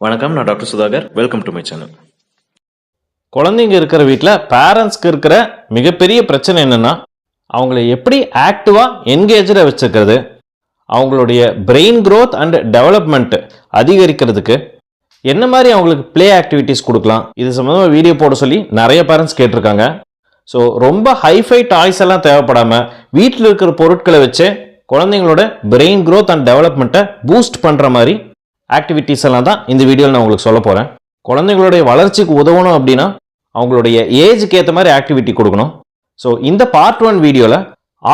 வணக்கம் நான் doctor Sudhakar. Welcome to my channel குழந்தைங்க இருக்கிற வீட்டில் பேரண்ட்ஸ்க்கு இருக்கிற மிகப்பெரிய பிரச்சனை என்னென்னா அவங்கள எப்படி ஆக்டிவாக என்கேஜாக வச்சுக்கிறது அவங்களுடைய பிரெயின் க்ரோத் அண்ட் டெவலப்மெண்ட் அதிகரிக்கிறதுக்கு என்ன மாதிரி அவங்களுக்கு ப்ளே ஆக்டிவிட்டீஸ் கொடுக்கலாம் இது சம்மந்தமாக வீடியோ போட சொல்லி நிறைய பேரண்ட்ஸ் கேட்டிருக்காங்க. ஸோ ரொம்ப ஹைஃபை டாய்ஸ் எல்லாம் தேவைப்படாமல் வீட்டில் இருக்கிற பொருட்களை வச்சு குழந்தைங்களோட பிரெயின் க்ரோத் அண்ட் டெவலப்மெண்ட்டை பூஸ்ட் பண்ணுற மாதிரி ஆக்டிவிட்டீஸ் எல்லாம் தான் இந்த வீடியோவில் நான் உங்களுக்கு சொல்ல போகிறேன் குழந்தைங்களுடைய வளர்ச்சிக்கு உதவணும் அப்படின்னா அவங்களுடைய ஏஜுக்கு ஏற்ற மாதிரி ஆக்டிவிட்டி கொடுக்கணும். ஸோ இந்த பார்ட் ஒன் வீடியோவில்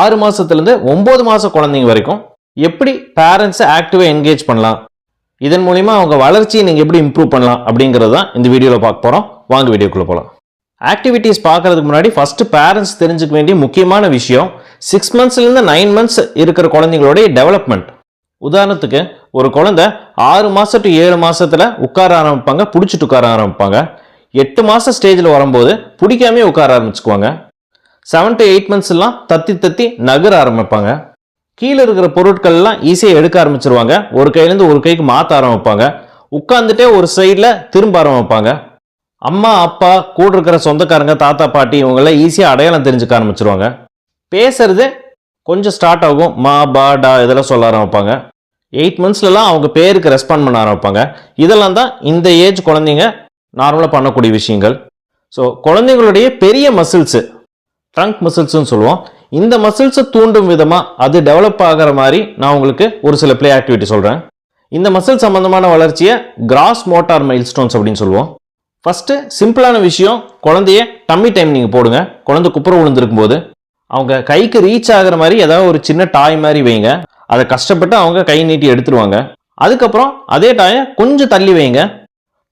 ஆறு மாதத்துலேருந்து ஒம்பது மாத குழந்தைங்க வரைக்கும் எப்படி பேரண்ட்ஸை ஆக்டிவாக என்கேஜ் பண்ணலாம்? இதன் மூலிமா அவங்க வளர்ச்சியை நீங்கள் எப்படி இம்ப்ரூவ் பண்ணலாம் அப்படிங்கிறது தான் இந்த வீடியோவில் பார்க்க போகிறோம் வாங்க வீடியோக்குள்ளே போகலாம் ஆக்டிவிட்டீஸ் பார்க்கறதுக்கு முன்னாடி ஃபஸ்ட்டு பேரண்ட்ஸ் தெரிஞ்சுக்க வேண்டிய முக்கியமான விஷயம் சிக்ஸ் மந்த்ஸ்லேருந்து நைன் மந்த்ஸ் இருக்கிற குழந்தைங்களுடைய டெவலப்மெண்ட் உதாரணத்துக்கு ஒரு குழந்தை ஆறு மாதம் டு ஏழு மாதத்தில் உட்கார ஆரம்பிப்பாங்க பிடிச்சிட்டு உட்கார ஆரம்பிப்பாங்க. எட்டு மாதம் ஸ்டேஜில் வரும்போது பிடிக்காமே உட்கார ஆரம்பிச்சுக்குவாங்க. செவன் டு எயிட் மந்த்ஸ் எல்லாம் தத்தி தத்தி நகர ஆரம்பிப்பாங்க. கீழே இருக்கிற பொருட்கள்லாம் ஈஸியாக எடுக்க ஆரம்பிச்சிருவாங்க. ஒரு கையிலேருந்து ஒரு கைக்கு மாற்ற ஆரம்பிப்பாங்க. உட்காந்துட்டே ஒரு சைடில் திரும்ப ஆரம்பிப்பாங்க. அம்மா அப்பா கூட இருக்கிற சொந்தக்காரங்க தாத்தா பாட்டி இவங்கெல்லாம் ஈஸியாக அடையாளம் தெரிஞ்சுக்க ஆரம்பிச்சிருவாங்க. பேசுறது கொஞ்சம் ஸ்டார்ட் ஆகும். மா பா டா இதெல்லாம் சொல்ல ஆரம்பிப்பாங்க. எயிட் மந்த்ஸ்லலாம் அவங்க பேருக்கு ரெஸ்பாண்ட் பண்ண ஆரம்பிப்பாங்க. இதெல்லாம் தான் இந்த ஏஜ் குழந்தைங்க நார்மலாக பண்ணக்கூடிய விஷயங்கள். ஸோ குழந்தைங்களுடைய பெரிய மசில்ஸு ட்ரங்க் மசில்ஸ்னு சொல்லுவோம். இந்த மசில்ஸை தூண்டும் விதமாக அது டெவலப் ஆகிற மாதிரி நான் உங்களுக்கு ஒரு சில பிளே ஆக்டிவிட்டி சொல்கிறேன் இந்த மசில் சம்மந்தமான வளர்ச்சியை கிராஸ் மோட்டார் மைல்ஸ்டோன்ஸ் அப்படின்னு சொல்லுவோம். ஃபஸ்ட்டு சிம்பிளான விஷயம் குழந்தைய டம்மி டைம் நீங்கள் போடுங்க. குழந்தை குப்புற விழுந்திருக்கும் போது அவங்க கைக்கு ரீச் ஆகுற மாதிரி ஏதாவது ஒரு சின்ன டாய் மாதிரி வைங்க. அதை கஷ்டப்பட்டு அவங்க கை நீட்டி எடுத்துருவாங்க. அதுக்கப்புறம் அதே டாயை கொஞ்சம் தள்ளி வைங்க.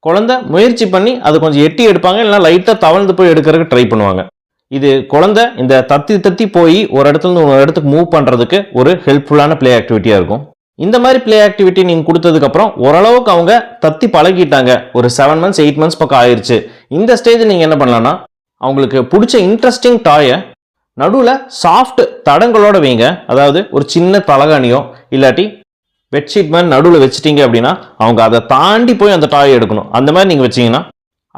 குழந்தை முயற்சி பண்ணி அதை கொஞ்சம் எட்டி எடுப்பாங்க இல்லைனா லைட்டாக தவழ்ந்து போய் எடுக்கிறதுக்கு ட்ரை பண்ணுவாங்க. இது குழந்தை இந்த தத்தி தத்தி போய் ஒரு இடத்துல இருந்து ஒரு இடத்துக்கு மூவ் பண்ணுறதுக்கு ஒரு ஹெல்ப்ஃபுல்லான ப்ளே ஆக்டிவிட்டியாக இருக்கும். இந்த மாதிரி ப்ளே ஆக்டிவிட்டி நீங்கள் கொடுத்ததுக்கப்புறம் ஓரளவுக்கு அவங்க தத்தி பழகிட்டாங்க. ஒரு செவன் மந்த்ஸ் எயிட் மந்த்ஸ் பக்கம் ஆயிடுச்சு இந்த ஸ்டேஜ் நீங்கள் என்ன பண்ணலான்னா அவங்களுக்கு பிடிச்ச இன்ட்ரெஸ்டிங் டாயை நடுவில் சாஃப்ட் தடங்களோட வைங்க. அதாவது ஒரு சின்ன தலகாணியோ இல்லாட்டி பெட்ஷீட் மாதிரி நடுவில் வச்சுட்டீங்க அப்படின்னா அவங்க அதை தாண்டி போய் அந்த டாய் எடுக்கணும். அந்த மாதிரி நீங்கள் வச்சிங்கன்னா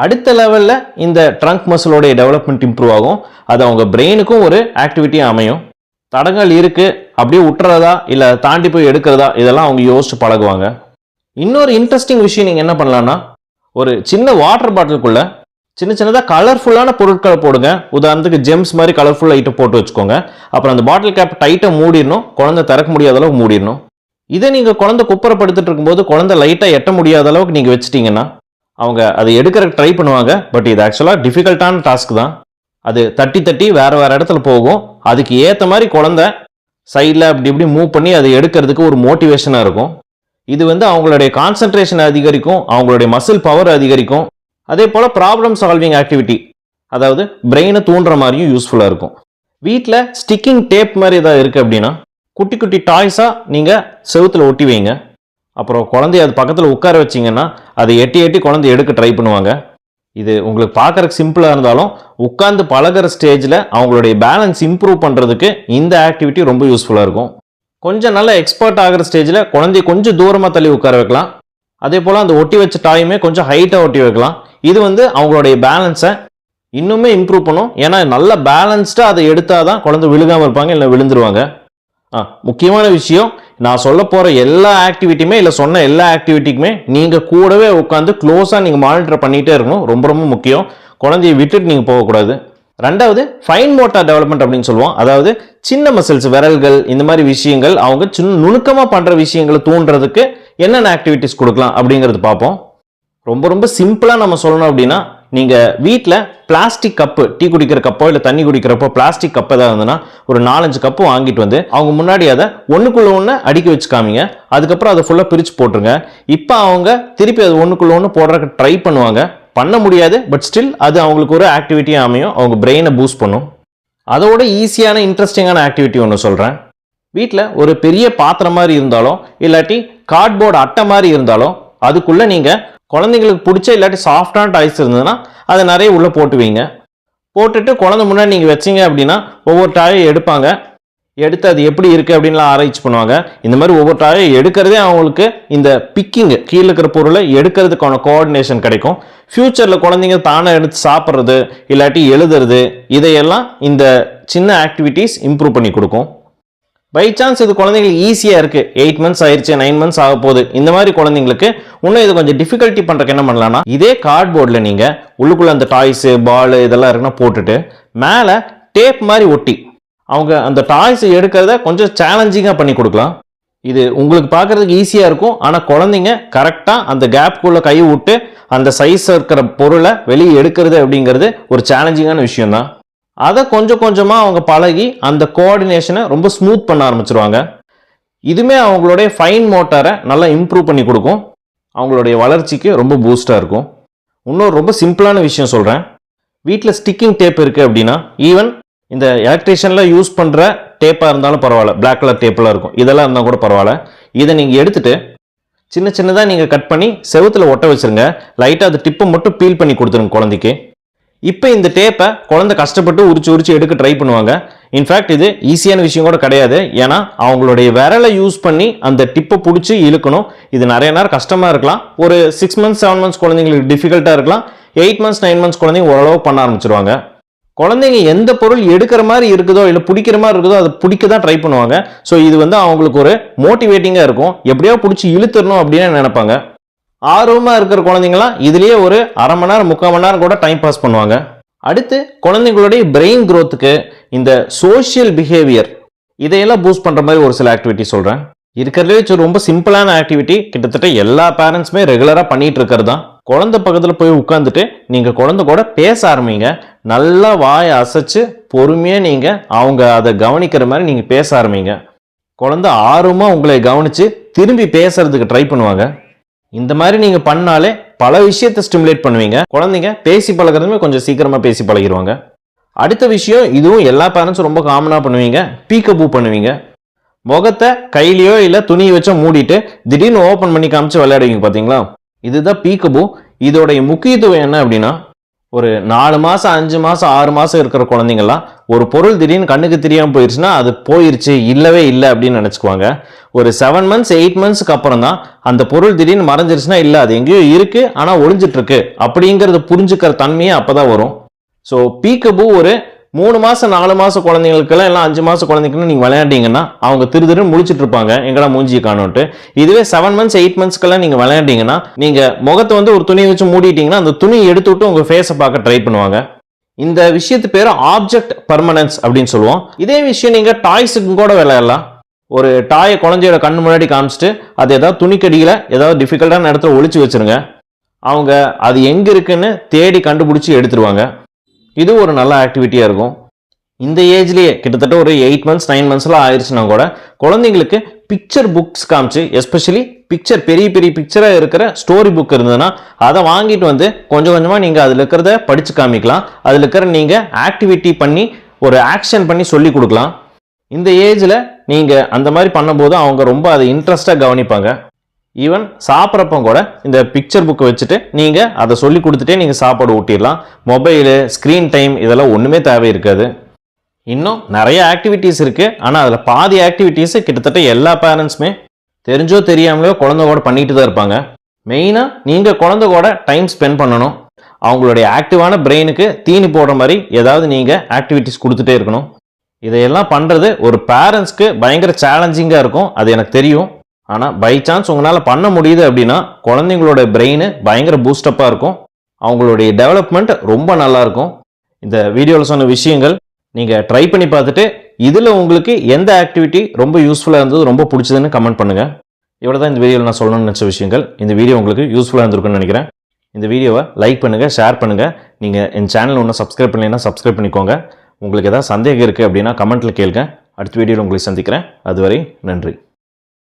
அடுத்த லெவலில் இந்த ட்ரங்க் மசிலோடைய டெவலப்மெண்ட் இம்ப்ரூவ் ஆகும். அது அவங்க பிரெயினுக்கும் ஒரு ஆக்டிவிட்டியாக அமையும். தடங்கள் இருக்குது அப்படியே விட்டுறதா இல்லை தாண்டி போய் எடுக்கிறதா இதெல்லாம் அவங்க யோசிச்சு பழகுவாங்க. இன்னொரு இன்ட்ரெஸ்டிங் விஷயம் நீங்கள் என்ன பண்ணலான்னா ஒரு சின்ன வாட்டர் பாட்டிலுக்குள்ளே சின்ன சின்னதாக கலர்ஃபுல்லான பொருட்களை போடுங்க. உதாரணத்துக்கு ஜெம்ஸ் மாதிரி கலர்ஃபுல் ஐட்டம் போட்டு வச்சுக்கோங்க. அப்புறம் அந்த பாட்டில் கேப் டைட்டாக மூடிடணும். குழந்தை திறக்க முடியாத அளவுக்கு மூடிடணும். இதை நீங்கள் குழந்தை குப்பரப்படுத்திட்டு இருக்கும்போது குழந்தை லைட்டாக எட்ட முடியாத அளவுக்கு நீங்கள் வச்சிட்டிங்கன்னா அவங்க அதை எடுக்கிறதுக்கு ட்ரை பண்ணுவாங்க. பட் இது ஆக்சுவலாக டிஃபிகல்ட்டான டாஸ்க் தான். அது தட்டி தட்டி வேறு வேறு இடத்துல போகும். அதுக்கு ஏற்ற மாதிரி குழந்தை சைடில் அப்படி இப்படி மூவ் பண்ணி அதை எடுக்கிறதுக்கு ஒரு மோட்டிவேஷனாக இருக்கும். இது வந்து அவங்களுடைய கான்சன்ட்ரேஷன் அதிகரிக்கும். அவங்களுடைய மசில் பவர் அதிகரிக்கும். அதே போல் ப்ராப்ளம் சால்விங் ஆக்டிவிட்டி அதாவது பிரெயினை தூண்டுற மாதிரியும் யூஸ்ஃபுல்லாக இருக்கும். வீட்டில் ஸ்டிக்கிங் டேப் மாதிரி ஏதாவது இருக்குது அப்படின்னா குட்டி குட்டி டாய்ஸாக நீங்கள் செவுத்துல ஒட்டி வைங்க. அப்புறம் குழந்தைய அது பக்கத்தில் உட்கார வச்சிங்கன்னா அதை எட்டி எட்டி குழந்தை எடுக்க ட்ரை பண்ணுவாங்க. இது உங்களுக்கு பார்க்குறக்கு சிம்பிளாக இருந்தாலும் உட்காந்து பழகுற ஸ்டேஜில் அவங்களுடைய பேலன்ஸ் இம்ப்ரூவ் பண்ணுறதுக்கு இந்த ஆக்டிவிட்டி ரொம்ப யூஸ்ஃபுல்லாக இருக்கும். கொஞ்சம் நல்ல எக்ஸ்பர்ட் ஆகிற ஸ்டேஜில் குழந்தைய கொஞ்சம் தூரமாக தள்ளி உட்கார வைக்கலாம். அதே போல் அந்த ஒட்டி வச்ச டாயுமே கொஞ்சம் ஹைட்டாக ஒட்டி வைக்கலாம். இது வந்து அவங்களுடைய பேலன்ஸை இன்னுமே இம்ப்ரூவ் பண்ணும். ஏன்னா நல்ல பேலன்ஸ்டாக அதை எடுத்தால் தான் குழந்தை விழுகாமல் இருப்பாங்க இல்லை விழுந்துருவாங்க. ஆ முக்கியமான விஷயம் நான் சொல்ல போகிற எல்லா ஆக்டிவிட்டியுமே இல்லை சொன்ன எல்லா ஆக்டிவிட்டிக்குமே நீங்கள் கூடவே உட்காந்து க்ளோஸாக நீங்கள் மானிட்டர் பண்ணிகிட்டே இருக்கணும். ரொம்ப ரொம்ப முக்கியம். குழந்தைய விட்டுட்டு நீங்கள் போகக்கூடாது. ரெண்டாவது ஃபைன் மோட்டார் டெவலப்மெண்ட் அப்படின்னு சொல்லுவோம். அதாவது சின்ன மசில்ஸ் விரல்கள் இந்த மாதிரி விஷயங்கள் அவங்க சின்ன நுணுக்கமாக பண்ணுற விஷயங்களை தூண்டுறதுக்கு என்னென்ன ஆக்டிவிட்டிஸ் கொடுக்கலாம் அப்படிங்கிறது பார்ப்போம். ரொம்ப ரொம்ப சிம்பிளாக நம்ம சொல்லணும் அப்படின்னா நீங்கள் வீட்டில் பிளாஸ்டிக் கப்பு டீ குடிக்கிற கப்போ இல்லை தண்ணி குடிக்கிறப்போ பிளாஸ்டிக் கப் ஏதாவது இருந்ததுன்னா ஒரு நாலஞ்சு கப்பு வாங்கிட்டு வந்து அவங்க முன்னாடி அதை ஒன்றுக்குள்ள ஒன்று அடுக்கி வச்சு காமிங்க அதுக்கப்புறம் அதை ஃபுல்லாக பிரித்து போட்டுருங்க. இப்போ அவங்க திருப்பி அது ஒன்றுக்குள்ள ஒன்று போடுறதுக்கு ட்ரை பண்ணுவாங்க. பண்ண முடியாது பட் ஸ்டில் அது அவங்களுக்கு ஒரு ஆக்டிவிட்டியாக அமையும். அவங்க பிரெயினை பூஸ்ட் பண்ணும். அதோட ஈஸியான இன்ட்ரெஸ்டிங்கான ஆக்டிவிட்டி ஒன்று சொல்கிறேன் வீட்டில் ஒரு பெரிய பாத்திரம் மாதிரி இருந்தாலும் இல்லாட்டி கார்ட்போர்டு அட்டை மாதிரி இருந்தாலும் அதுக்குள்ளே நீங்கள் குழந்தைங்களுக்கு பிடிச்ச இல்லாட்டி சாஃப்டான டாய்ஸ் இருந்ததுன்னா அதை நிறைய உள்ளே போட்டு வைங்க போட்டுட்டு குழந்தை முன்னாடி நீங்கள் வச்சீங்க அப்படின்னா ஒவ்வொரு டாயும் எடுப்பாங்க. எடுத்து அது எப்படி இருக்குது அப்படின்லாம் ஆராய்ச்சி பண்ணுவாங்க. இந்த மாதிரி ஒவ்வொரு டாயும் எடுக்கிறதே அவங்களுக்கு இந்த பிக்கிங்கு கீழே இருக்கிற பொருளை எடுக்கிறதுக்கான கோஆர்டினேஷன் கிடைக்கும். ஃப்யூச்சரில் குழந்தைங்க தானே எடுத்து சாப்பிட்றது இல்லாட்டி எழுதுறது இதையெல்லாம் இந்த சின்ன ஆக்டிவிட்டீஸ் இம்ப்ரூவ் பண்ணி கொடுக்கும். பை சான்ஸ் இது குழந்தைங்களுக்கு ஈஸியாக இருக்குது எயிட் மந்த்ஸ் ஆயிடுச்சு நைன் மந்த்ஸ் ஆக போகுது. இந்த மாதிரி குழந்தைங்களுக்கு இன்னும் இது கொஞ்சம் டிஃபிகல்ட்டி பண்ணுறக்கு என்ன பண்ணலாம்னா இதே கார்ட்போர்டில் நீங்கள் உள்ளுக்குள்ளே அந்த டாய்ஸு பால் இதெல்லாம் இருக்குன்னா போட்டுட்டு மேலே டேப் மாதிரி ஒட்டி அவங்க அந்த டாய்ஸ் எடுக்கிறத கொஞ்சம் சேலஞ்சிங்காக பண்ணி கொடுக்கலாம். இது உங்களுக்கு பார்க்கறதுக்கு ஈஸியாக இருக்கும். ஆனால் குழந்தைங்க கரெக்டாக அந்த கேப்குள்ளே கை விட்டு அந்த சைஸ் இருக்கிற பொருளை வெளியே எடுக்கிறது அப்படிங்கிறது ஒரு சேலஞ்சிங்கான விஷயம்தான். அதை கொஞ்சம் கொஞ்சமாக அவங்க பழகி அந்த கோஆர்டினேஷனை ரொம்ப ஸ்மூத் பண்ண ஆரம்பிச்சிருவாங்க. இதுமே அவங்களுடைய ஃபைன் மோட்டாரை நல்லா இம்ப்ரூவ் பண்ணி கொடுக்கும். அவங்களுடைய வளர்ச்சிக்கு ரொம்ப பூஸ்டாக இருக்கும். இன்னொரு ரொம்ப சிம்பிளான விஷயம் சொல்கிறேன் வீட்டில் ஸ்டிக்கிங் டேப் இருக்குது அப்படின்னா ஈவன் இந்த எலக்ட்ரிஷியனில் யூஸ் பண்ணுற டேப்பாக இருந்தாலும் பரவாயில்ல. பிளாக் கலர் டேப்பெல்லாம் இருக்கும். இதெல்லாம் இருந்தால் கூட பரவாயில்ல. இதை நீங்கள் எடுத்துகிட்டு சின்ன சின்னதாக நீங்கள் கட் பண்ணி செவுத்துல ஒட்ட வச்சுருங்க. லைட்டாக அது டிப்பை மட்டும் பீல் பண்ணி கொடுத்துருங்க குழந்தைக்கு. இப்போ இந்த டேப்பை குழந்தை கஷ்டப்பட்டு உரிச்சு உரிச்சு எடுக்க ட்ரை பண்ணுவாங்க. இன்ஃபேக்ட் இது ஈஸியான விஷயம் கூட கிடையாது. ஏன்னா அவங்களுடைய விரலை யூஸ் பண்ணி அந்த டிப்பை பிடிச்சி இழுக்கணும். இது நிறைய நேரம் கஷ்டமாக இருக்கலாம். ஒரு சிக்ஸ் மந்த்ஸ் செவன் மந்த்ஸ் குழந்தைங்களுக்கு டிஃபிகல்ட்டாக இருக்கலாம். எயிட் மந்த்ஸ் நைன் மந்த்ஸ் குழந்தைங்க ஓரளவு பண்ண ஆரம்பிச்சிருவாங்க. குழந்தைங்க எந்த பொருள் எடுக்கிற மாதிரி இருக்குதோ இல்லை பிடிக்கிற மாதிரி இருக்குதோ அதை பிடிக்க தான் ட்ரை பண்ணுவாங்க. ஸோ இது வந்து அவங்களுக்கு ஒரு மோட்டிவேட்டிங்காக இருக்கும். எப்படியோ பிடிச்சி இழுத்துடணும் அப்படின்னு நினைப்பாங்க. ஆர்வமாக இருக்கிற குழந்தைங்களாம் இதுலேயே ஒரு அரை மணி நேரம் முக்கால் மணி நேரம் கூட டைம் பாஸ் பண்ணுவாங்க. அடுத்து குழந்தைங்களுடைய பிரெயின் க்ரோத்துக்கு இந்த சோஷியல் பிஹேவியர் இதையெல்லாம் பூஸ்ட் பண்ணுற மாதிரி ஒரு சில ஆக்டிவிட்டி சொல்கிறேன் இருக்கிறதுலே வச்சு ரொம்ப சிம்பிளான ஆக்டிவிட்டி கிட்டத்தட்ட எல்லா பேரண்ட்ஸுமே ரெகுலராக பண்ணிட்டு இருக்கிறது தான் குழந்தை பக்கத்தில் போய் உட்காந்துட்டு நீங்கள் குழந்தை கூட பேச ஆரம்பிங்க. நல்லா வாயை அசைச்சு பொறுமையாக நீங்கள் அவங்க அதை கவனிக்கிற மாதிரி நீங்கள் பேச ஆரம்பிங்க. குழந்தை ஆர்வமாக உங்களை கவனித்து திரும்பி பேசுறதுக்கு ட்ரை பண்ணுவாங்க. இந்த மாதிரி நீங்கள் பண்ணாலே பல விஷயத்தை ஸ்டிமுலேட் பண்ணுவீங்க. குழந்தைங்க பேசி பழகுறதுமே கொஞ்சம் சீக்கிரமாக பேசி பழகிடுவாங்க அடுத்த விஷயம் இதுவும் எல்லா பேரண்ட்ஸும் ரொம்ப காமனாக பண்ணுவீங்க. பீக்கபூ பண்ணுவீங்க. முகத்தை கையிலையோ இல்லை துணியை வச்சோ மூடிட்டு திடீர்னு ஓப்பன் பண்ணி காமிச்சு விளையாடுவீங்க பார்த்தீங்களா இதுதான் பீக்கபூ. இதோடைய முக்கியத்துவம் என்ன அப்படின்னா ஒரு நாலு மாதம் அஞ்சு மாதம் ஆறு மாதம் இருக்கிற குழந்தைங்கள்லாம் ஒரு பொருள் திடீர்னு கண்ணுக்கு தெரியாமல் போயிடுச்சுன்னா அது போயிருச்சு இல்லவே இல்லை அப்படின்னு நினச்சிக்குவாங்க. ஒரு செவன் மந்த்ஸ் எயிட் மந்த்ஸ்க்கு அப்புறம் தான் அந்த பொருள் திடீர்னு மறைஞ்சிருச்சுன்னா இல்லை அது எங்கேயோ இருக்குது ஆனால் ஒழிஞ்சிட்ருக்கு அப்படிங்கிறத புரிஞ்சுக்கிற தன்மையே அப்போ தான் வரும். ஸோ பீக்கபூ ஒரு மூணு மாதம் நாலு மாதம் குழந்தைங்களுக்கெல்லாம் எல்லாம் அஞ்சு மாதம் குழந்தைங்களும் நீங்கள் விளையாண்டீங்கன்னா அவங்க திரு திருன்னு முடிச்சுட்டு இருப்பாங்க எங்கடா மூஞ்சி காணோன்ட்டு. இதுவே செவன் மந்த்ஸ் எயிட் மந்த்ஸ்க்கெல்லாம் நீங்கள் விளையாண்டீங்கன்னா நீங்கள் முகத்தை வந்து ஒரு துணியை வச்சு மூடிட்டீங்கன்னா அந்த துணியை எடுத்து விட்டு உங்கள் ஃபேஸை பார்க்க ட்ரை பண்ணுவாங்க. இந்த விஷயத்து பேர் ஆப்ஜெக்ட் பர்மனன்ஸ் அப்படின்னு சொல்லுவோம். இதே விஷயம் நீங்கள் டாய்ஸுக்கும் கூட விளையாடலாம். ஒரு டாயை குழந்தையோட கண் முன்னாடி காமிச்சிட்டு அது ஏதாவது துணிக்கடியில் ஏதாவது டிஃபிகல்ட்டான இடத்துல ஒழிச்சு வச்சிருங்க. அவங்க அது எங்கே இருக்குன்னு தேடி கண்டுபிடிச்சி எடுத்துருவாங்க. இது ஒரு நல்ல ஆக்டிவிட்டியாக இருக்கும். இந்த ஏஜ்லேயே கிட்டத்தட்ட ஒரு எயிட் மந்த்ஸ் நைன் மந்த்ஸ்லாம் ஆயிடுச்சுன்னா கூட குழந்தைங்களுக்கு பிக்சர் புக்ஸ் காமிச்சு எஸ்பெஷலி பிக்சர் பெரிய பெரிய பிக்சராக இருக்கிற ஸ்டோரி புக் இருந்ததுன்னா அதை வாங்கிட்டு வந்து கொஞ்சம் கொஞ்சமாக நீங்கள் அதில் இருக்கிறத படித்து காமிக்கலாம். அதில் இருக்கிற நீங்கள் ஆக்டிவிட்டி பண்ணி ஒரு ஆக்ஷன் பண்ணி சொல்லி கொடுக்கலாம். இந்த ஏஜில் நீங்கள் அந்த மாதிரி பண்ணும்போது அவங்க ரொம்ப அதை இன்ட்ரெஸ்டாக கவனிப்பாங்க. ஈவன் சாப்பிட்றப்ப கூட இந்த பிக்சர் புக்கை வச்சுட்டு நீங்கள் அதை சொல்லி கொடுத்துட்டே நீங்கள் சாப்பாடு ஊட்டிடலாம். மொபைலு ஸ்க்ரீன் டைம் இதெல்லாம் ஒன்றுமே தேவை இருக்காது. இன்னும் நிறைய ஆக்டிவிட்டீஸ் இருக்குது ஆனால் அதில் பாதி ஆக்டிவிட்டீஸு கிட்டத்தட்ட எல்லா பேரண்ட்ஸுமே தெரிஞ்சோ தெரியாமலையோ குழந்தை கூட பண்ணிட்டு தான் இருப்பாங்க. மெயினாக நீங்கள் குழந்தை கூட டைம் ஸ்பெண்ட் பண்ணணும். அவங்களுடைய ஆக்டிவான பிரெயினுக்கு தீனி போடுற மாதிரி ஏதாவது நீங்கள் ஆக்டிவிட்டீஸ் கொடுத்துட்டே இருக்கணும். இதையெல்லாம் பண்ணுறது ஒரு பேரண்ட்ஸ்க்கு பயங்கர சேலஞ்சிங்காக இருக்கும். அது எனக்கு தெரியும். ஆனால் பை சான்ஸ் உங்களால் பண்ண முடியுது அப்படின்னா குழந்தைங்களோட பிரெயின் பயங்கர பூஸ்டப்பாக இருக்கும். அவங்களுடைய டெவலப்மெண்ட் ரொம்ப நல்லா இருக்கும். இந்த வீடியோவில் சொன்ன விஷயங்கள் நீங்கள் ட்ரை பண்ணி பார்த்துட்டு இதில் உங்களுக்கு எந்த ஆக்டிவிட்டி ரொம்ப யூஸ்ஃபுல்லாக இருந்தது ரொம்ப பிடிச்சதுன்னு கமெண்ட் பண்ணுங்கள் இவ்வளோ தான் இந்த வீடியோவில் நான் சொல்லணும்னு நினச்ச விஷயங்கள். இந்த வீடியோ உங்களுக்கு யூஸ்ஃபுல்லாக இருந்திருக்குன்னு நினைக்கிறேன். இந்த வீடியோவை லைக் பண்ணுங்கள் ஷேர் பண்ணுங்கள் நீங்கள் என் சேனல் ஒன்றும் சப்ஸ்கிரைப் பண்ணலைன்னா சப்ஸ்கிரைப் பண்ணிக்கோங்க. உங்களுக்கு ஏதாவது சந்தேகம் இருக்குது அப்படின்னா கமெண்ட்டில் கேளுங்க. அடுத்த வீடியோவில் உங்களை சந்திக்கிறேன். அதுவரை நன்றி.